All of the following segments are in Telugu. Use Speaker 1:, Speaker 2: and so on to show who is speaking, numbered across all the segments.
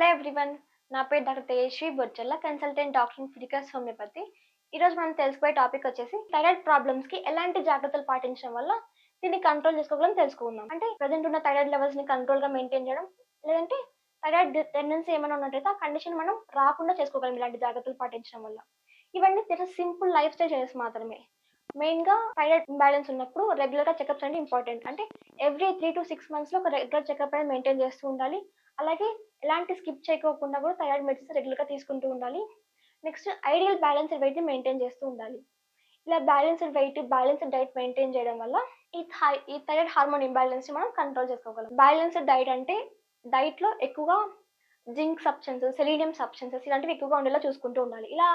Speaker 1: హలో ఎవ్రీవన్ నా పేరు doctor Tejashri Bochalla consultant doctor physicals homeopathy. ఈరోజు మనం తెలుసుకునే టాపిక్ వచ్చేసి థైరాయిడ్ ప్రాబ్లమ్స్కి ఎలాంటి జాగ్రత్తలు పాటించడం వల్ల దీన్ని కంట్రోల్ చేసుకోగలం తెలుసుకుందాం. అంటే ప్రజెంట్ ఉన్న థైరాయిడ్ లెవెల్స్ని కంట్రోల్గా కంట్రోల్గా మెయింటైన్ చేయడం లేదంటే థైరాయిడ్ టెండెన్సీ ఏమైనా ఉన్నట్టయితే ఆ కండిషన్ మనం రాకుండా చేసుకోగలం ఇలాంటి జాగ్రత్తలు పాటించడం వల్ల. ఇవన్నీ జస్ట్ సింపుల్ లైఫ్ స్టైల్ చేసి మాత్రమే. మెయిన్గా థైరాయిడ్ ఇంబ్యాలెన్స్ ఉన్నప్పుడు రెగ్యులర్గా చెకప్స్ అంటే ఇంపార్టెంట్. అంటే ఎవ్రీ త్రీ టు సిక్స్ మంత్స్లో ఒక రెగ్యులర్ చెకప్ అనేది మెయింటైన్ చేస్తూ ఉండాలి. అలాగే ఎలాంటి స్కిప్ చేయకోకుండా కూడా థైరాయిడ్ మెడిసిన్స్ రెగ్యులర్గా తీసుకుంటూ ఉండాలి. నెక్స్ట్ ఐడియల్ బ్యాలెన్స్డ్ వెయిట్ని మెయింటైన్ చేస్తూ ఉండాలి. ఇలా balanced weight balanced diet maintain చేయడం వల్ల ఈ థై ఈ థైరాయిడ్ హార్మోన్ ఇంబ్యాలెన్స్ని మనం కంట్రోల్ చేసుకోగలం. బ్యాలెన్స్డ్ డైట్ అంటే డైట్లో ఎక్కువగా జింక్ సబ్స్టెన్సెస్ సెలీనియం సబ్స్టెన్సెస్ ఇలాంటివి ఎక్కువగా ఉండేలా చూసుకుంటూ ఉండాలి. ఇలా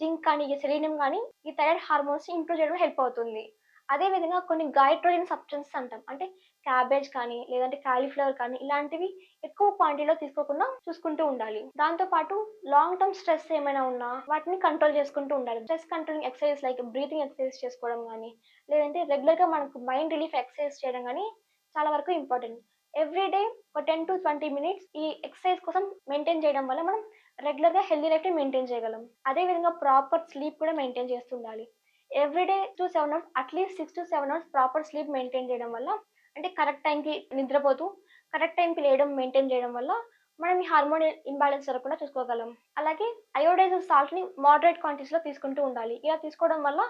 Speaker 1: జింక్ కానీ సెలీనియం కానీ ఈ థైరాయిడ్ హార్మోన్స్ ఇంప్రూవ్ చేయడం హెల్ప్ అవుతుంది. అదే విధంగా కొన్ని గైట్రోజన్ సబ్స్టెన్సెస్ అంటాం. అంటే క్యాబేజ్ కానీ లేదంటే కాలీఫ్లవర్ కానీ ఇలాంటివి ఎక్కువ క్వాంటిటీలో తీసుకోకుండా చూసుకుంటూ ఉండాలి. దాంతో పాటు లాంగ్ టర్మ్ స్ట్రెస్ ఏమైనా ఉన్నా వాటిని కంట్రోల్ చేసుకుంటూ ఉండాలి. Stress controlling exercise like breathing exercise చేసుకోవడం కానీ లేదంటే రెగ్యులర్గా మనకు మైండ్ రిలీఫ్ ఎక్సర్సైజ్ చేయడం కానీ చాలా వరకు ఇంపార్టెంట్ ఎవ్రీ డే ఒక టెన్ టు ట్వంటీ మినిట్స్ ఈ ఎక్సర్సైజ్ కోసం మెయింటైన్ చేయడం వల్ల మనం రెగ్యులర్గా హెల్దీ లైఫ్ని మెయింటైన్ చేయగలం. అదే విధంగా ప్రాపర్ స్లీప్ కూడా maintain చేస్తుండాలి every day to seven hours at least six to seven hours proper sleep maintain చేయడం వల్ల అంటే కరెక్ట్ టైంకి నిద్రపోతూ కరెక్ట్ టైంకి లేయడం మెయింటైన్ చేయడం వల్ల మనం ఈ హార్మోన్ ఇంబ్యాలెన్స్ జరగకుండా చూసుకోగలం. అలాగే అయోడైజ్ సాల్ట్ని మోడరేట్ క్వాంటిటీస్లో తీసుకుంటూ ఉండాలి. ఇలా తీసుకోవడం వల్ల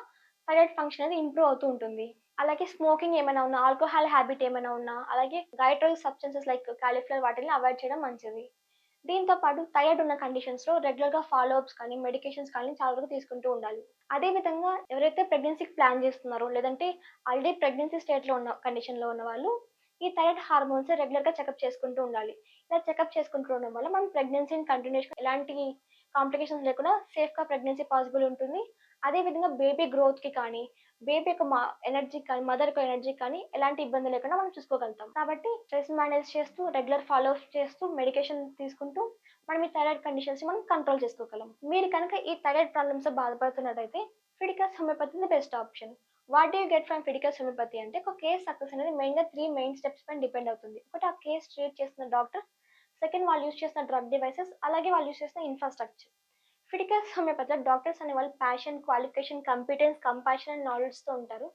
Speaker 1: థైరాయిడ్ ఫంక్షన్ అనేది ఇంప్రూవ్ అవుతూ ఉంటుంది. అలాగే స్మోకింగ్ ఏమైనా ఉన్నా ఆల్కహాల్ హ్యాబిట్ ఏమైనా ఉన్నా అలాగే గైట్రోయిక్ సబ్స్టెన్సెస్ లైక్ కాలీఫ్లవర్ వాటిని అవాయిడ్ చేయడం మంచిది. దీంతో పాటు థైరాయిడ్ ఉన్న కండిషన్స్లో రెగ్యులర్గా ఫాలో అప్స్ కానీ మెడికేషన్స్ కానీ చాలా వరకు తీసుకుంటూ ఉండాలి. అదే విధంగా ఎవరైతే ప్రెగ్నెన్సీకి ప్లాన్ చేస్తున్నారో లేదంటే ఆల్రెడీ ప్రెగ్నెన్సీ స్టేట్లో ఉన్న కండిషన్లో ఉన్న వాళ్ళు ఈ థైరాయిడ్ హార్మోన్స్ రెగ్యులర్గా చెకప్ చేసుకుంటూ ఉండాలి. ఇలా చెకప్ చేసుకుంటూ ఉండడం వల్ల మనం ప్రెగ్నెన్సీని కంటిన్యూషన్ ఎలాంటి కాంప్లికేషన్స్ లేకుండా సేఫ్గా ప్రెగ్నెన్సీ పాసిబుల్ ఉంటుంది. అదే విధంగా బేబీ గ్రోత్కి కానీ బేబీ యొక్క ఎనర్జీ కానీ మదర్ యొక్క ఎనర్జీ కానీ ఎలాంటి ఇబ్బంది లేకుండా మనం చూసుకోగలుగుతాం. కాబట్టి స్ట్రెస్ మేనేజ్ చేస్తూ రెగ్యులర్ ఫాలో చేస్తూ మెడికేషన్ తీసుకుంటూ మనం ఈ థైరాయిడ్ కండిషన్స్ మనం కంట్రోల్ చేసుకోగలం. మీరు కనుక ఈ థైరాయిడ్ ప్రాబ్లమ్స్ బాధపడుతున్నట్టయితే Fidicus homeopathy best option what you get from Fidicus homeopathy అంటే ఒక కేస్ సక్సెస్ అనేది మెయిన్గా త్రీ మెయిన్ స్టెప్స్ పైన డిపెండ్ అవుతుంది. ఒకటి ఆ కేస్ ట్రీట్ చేస్తున్న డాక్టర్ సెకండ్ వాళ్ళు యూస్ చేసిన డ్రగ్ డివైసెస్ అలాగే వాళ్ళు యూస్ చేసిన ఇన్ఫ్రాస్ట్రక్చర్ ఫిడికస్ హోమియోపతిలో డాక్టర్స్ అనే వాళ్ళు passion qualification competence compassion and నాలెడ్జ్తో ఉంటారు.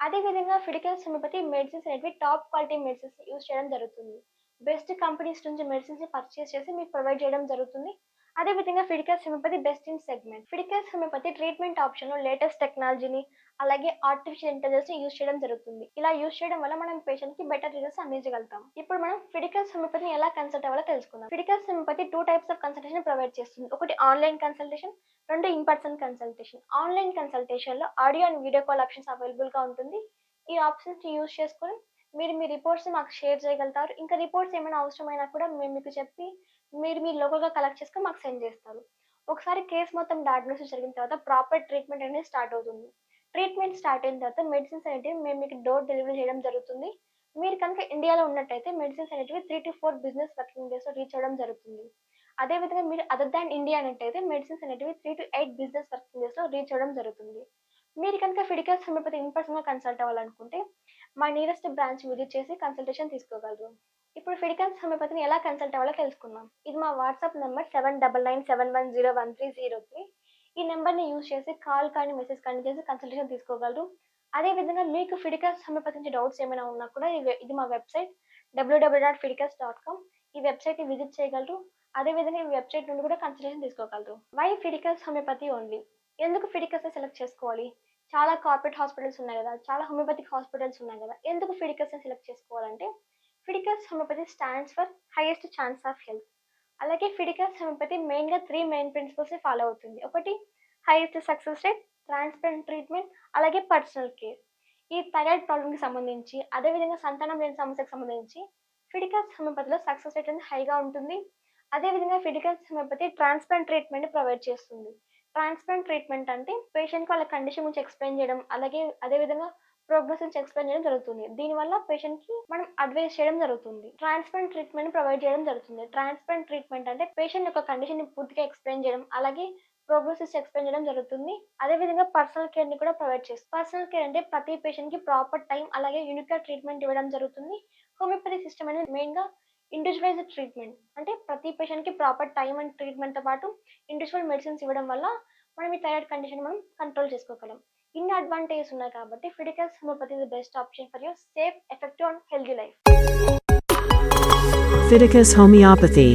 Speaker 1: అదేవిధంగా ఫిడికస్ హోమియోపతి మెడిసిన్స్ అనేవి టాప్ క్వాలిటీ మెడిసిన్స్ యూజ్ చేయడం జరుగుతుంది. బెస్ట్ కంపెనీస్ నుంచి మెడిసిన్స్ పర్చేస్ చేసి మీకు ప్రొవైడ్ చేయడం జరుగుతుంది. అదేవిధంగా ఫిడికస్ హోమియోపతి బెస్ట్ ఇన్ సెగ్మెంట్ ఫిడికస్ హోమియోపతి ట్రీట్మెంట్ ఆప్షన్లో లేటెస్ట్ టెక్నాలజీని అలాగే ఆర్టిఫిషియల్ ఇంటెలిజెన్స్ని యూస్ చేయడం జరుగుతుంది. ఇలా యూస్ చేయడం వల్ల మనం పేషెంట్కి బెటర్ రిజల్ట్స్ అందించగలుగుతాం. ఇప్పుడు మనం ఫిడికస్ హోమియోపతిని ఎలా కన్సల్ట్ అవ్వాలో తెలుసుకుందాం. Fidicus homeopathy two types of consultation provide చేస్తుంది. ఒకటి ఆన్లైన్ కన్సల్టేషన్ రెండు in person consultation online కన్సల్టేషన్లో audio and video call options అవైలబుల్గా ఉంటుంది. ఈ ఆప్షన్స్ని యూస్ చేసుకుని మీరు మీ రిపోర్ట్స్ మాకు షేర్ చేయగలుగుతారు. ఇంకా రిపోర్ట్స్ ఏమైనా అవసరమైనా కూడా మేము మీకు చెప్పి మీరు మీ లోకల్గా కలెక్ట్ చేసుకుని మాకు సెండ్ చేస్తారు. ఒకసారి కేసు మొత్తం డయాగ్నోసిస్ జరిగిన తర్వాత ప్రాపర్ ట్రీట్మెంట్ అనేది స్టార్ట్ అవుతుంది. ట్రీట్మెంట్ స్టార్ట్ అయిన తర్వాత మెడిసిన్స్ అనేటివి మేము మీకు డోర్ డెలివరీ చేయడం జరుగుతుంది. మీరు కనుక ఇండియాలో ఉన్నట్టయితే మెడిసిన్స్ అనేటివి three to four business working days reach అవ్వడం జరుగుతుంది. అదేవిధంగా మీరు అదర్ దాన్ ఇండియా అన్నట్టయితే మెడిసిన్స్ అనేటివి three to eight business working డేస్లో రీచ్ అవ్వడం జరుగుతుంది. మీరు కనుక ఫిడికల్స్ హోమియోపతి ఇన్ పర్సన్గా కన్సల్ట్ అవ్వాలనుకుంటే మా నియరెస్ట్ బ్రాంచ్ విజిట్ చేసి కన్సల్టేషన్ తీసుకోగలరు. ఇప్పుడు ఫిడికల్స్ హోమియోపతిని ఎలా కన్సల్ట్ అవ్వాలో తెలుసుకుందాం. ఇది మా WhatsApp number seven double nine seven one zero one three zero three ఈ నెంబర్ని యూజ్ చేసి కాల్ కానీ మెసేజ్ కానీ చేసి కన్సల్టేషన్ తీసుకోగలరు. అదేవిధంగా మీకు ఫిడికల్స్ హోమియోపతి నుంచి డౌట్స్ ఏమైనా ఉన్నా కూడా ఇది మా website WWW dot Fidicles dot com ఈ వెబ్సైట్ని విజిట్ చేయగలరు. అదేవిధంగా ఈ వెబ్సైట్ నుండి కూడా కన్సల్టేషన్ తీసుకోగలరు. వై ఫిడికల్స్ హోమియోపతి ఓన్లీ ఎందుకు ఫిడికల్స్ సెలెక్ట్ చేసుకోవాలి? చాలా కార్పొరేట్ హాస్పిటల్స్ ఉన్నాయి కదా. చాలా హోమియోపతిక్ హాస్పిటల్స్ ఉన్నాయి కదా. ఎందుకు ఫిడికల్స్ సెలెక్ట్ చేసుకోవాలంటే ఫిడికల్స్ homeopathy stands for highest chance of health అలాగే ఫిడికల్స్ హోమియోపతి మెయిన్గా త్రీ మెయిన్ ప్రిన్సిపల్స్ ఫాలో అవుతుంది. ఒకటి highest success rate transparent treatment అలాగే పర్సనల్ కేర్ ఈ థైరాయిడ్ ప్రాబ్లమ్కి సంబంధించి అదేవిధంగా సంతానం లేని సమస్యకు సంబంధించి ఫిడికల్స్ హోమియోపతిలో సక్సెస్ రేట్ అనేది హైగా ఉంటుంది. అదేవిధంగా ఫిడికల్స్ హోమియోపతి ట్రాన్స్పరెంట్ ట్రీట్మెంట్ ప్రొవైడ్ చేస్తుంది. ట్రాన్స్పరెంట్ ట్రీట్మెంట్ అంటే పేషెంట్కి వాళ్ళ కండిషన్ గురించి ఎక్స్ప్లెయిన్ చేయడం అలాగే అదేవిధంగా ప్రోగ్రెస్ నుంచి ఎక్స్ప్లెయిన్ చేయడం జరుగుతుంది. దీనివల్ల పేషెంట్కి మనం అడ్వైస్ చేయడం జరుగుతుంది. ట్రాన్స్పరెంట్ ట్రీట్మెంట్ ప్రొవైడ్ చేయడం జరుగుతుంది. ట్రాన్స్పరెంట్ ట్రీట్మెంట్ అంటే పేషెంట్ యొక్క కండిషన్ని పూర్తిగా ఎక్స్ప్లెయిన్ చేయడం అలాగే ప్రోగ్రెస్ ఎక్స్ప్లెయిన్ చేయడం జరుగుతుంది. అదేవిధంగా పర్సనల్ కేర్ని కూడా ప్రొవైడ్ చేస్తుంది. పర్సనల్ కేర్ అంటే ప్రతి పేషెంట్కి ప్రాపర్ టైం అలాగే యూనిక్ ట్రీట్మెంట్ ఇవ్వడం జరుగుతుంది. హోమియోపతి సిస్టమ్ అనేది మెయిన్గా ఇండివిజువలైజ్డ్ ట్రీట్మెంట్ అంటే ప్రతి పేషెంట్కి ప్రాపర్ టైం అండ్ ట్రీట్మెంట్తో పాటు ఇండివిజువల్ మెడిసిన్స్ ఇవ్వడం వల్ల మనం ఈ థైరాయిడ్ కండిషన్ మనం కంట్రోల్ చేసుకోగలం. ఇన్ని అడ్వాంటేజెస్ ఉన్నాయి కాబట్టి ఫిడికల్స్ homeopathy is best option for your safe effective and healthy life
Speaker 2: ఫిడికల్స్ homeopathy